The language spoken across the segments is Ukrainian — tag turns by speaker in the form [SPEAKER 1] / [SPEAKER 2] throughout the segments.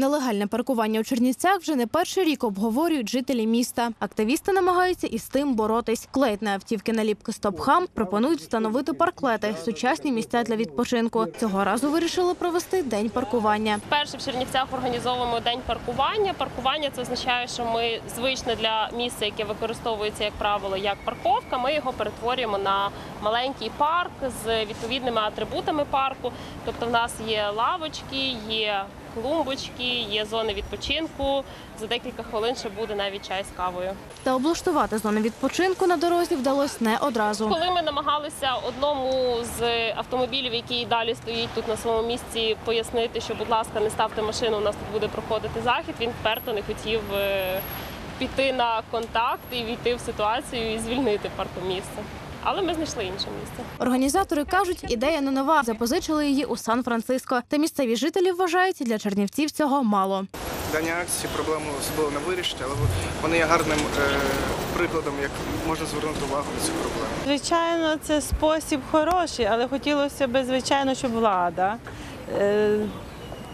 [SPEAKER 1] Нелегальне паркування у Чернівцях вже не перший рік обговорюють жителі міста. Активісти намагаються із тим боротись. Клеють на автівки наліпки «Стопхам», пропонують встановити парклети, сучасні місця для відпочинку. Цього разу вирішили провести день паркування.
[SPEAKER 2] Вперше в Чернівцях організовуємо день паркування. Паркування це означає, що ми звично для місця, яке використовується як правило як парковка. Ми його перетворюємо на маленький парк з відповідними атрибутами парку. Тобто, в нас є лавочки, є клумбочки, є зони відпочинку. За декілька хвилин ще буде навіть чай з кавою.
[SPEAKER 1] Та облаштувати зони відпочинку на дорозі вдалося не одразу.
[SPEAKER 2] Коли ми намагалися одному з автомобілів, який далі стоїть тут на своєму місці, пояснити, що, будь ласка, не ставте машину, у нас тут буде проходити захід. Він вперто не хотів е, піти на контакт і війти в ситуацію і звільнити паркомісце. Але ми знайшли інше місце.
[SPEAKER 1] Організатори кажуть, ідея не нова. Запозичили її у Сан-Франциско. Та місцеві жителі вважають, для чернівців цього мало.
[SPEAKER 3] Дані акції проблему особливо не вирішить, але вони є гарним е, прикладом, як можна звернути увагу на цю проблему.
[SPEAKER 4] Звичайно, це спосіб хороший, але хотілося б, звичайно, щоб влада е,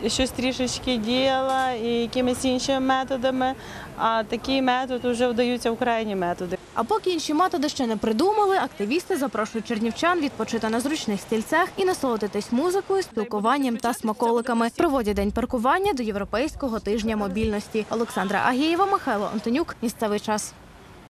[SPEAKER 4] щось трішечки діяла і якимись іншими методами. А такий метод вже вдаються в крайні методи.
[SPEAKER 1] А поки інші методи ще не придумали, активісти запрошують чернівчан відпочити на зручних стільцях і насолодитись музикою, спілкуванням та смаколиками. Проводять день паркування до європейського тижня мобільності. Олександра Агієва, Михайло Антонюк. Місцевий час.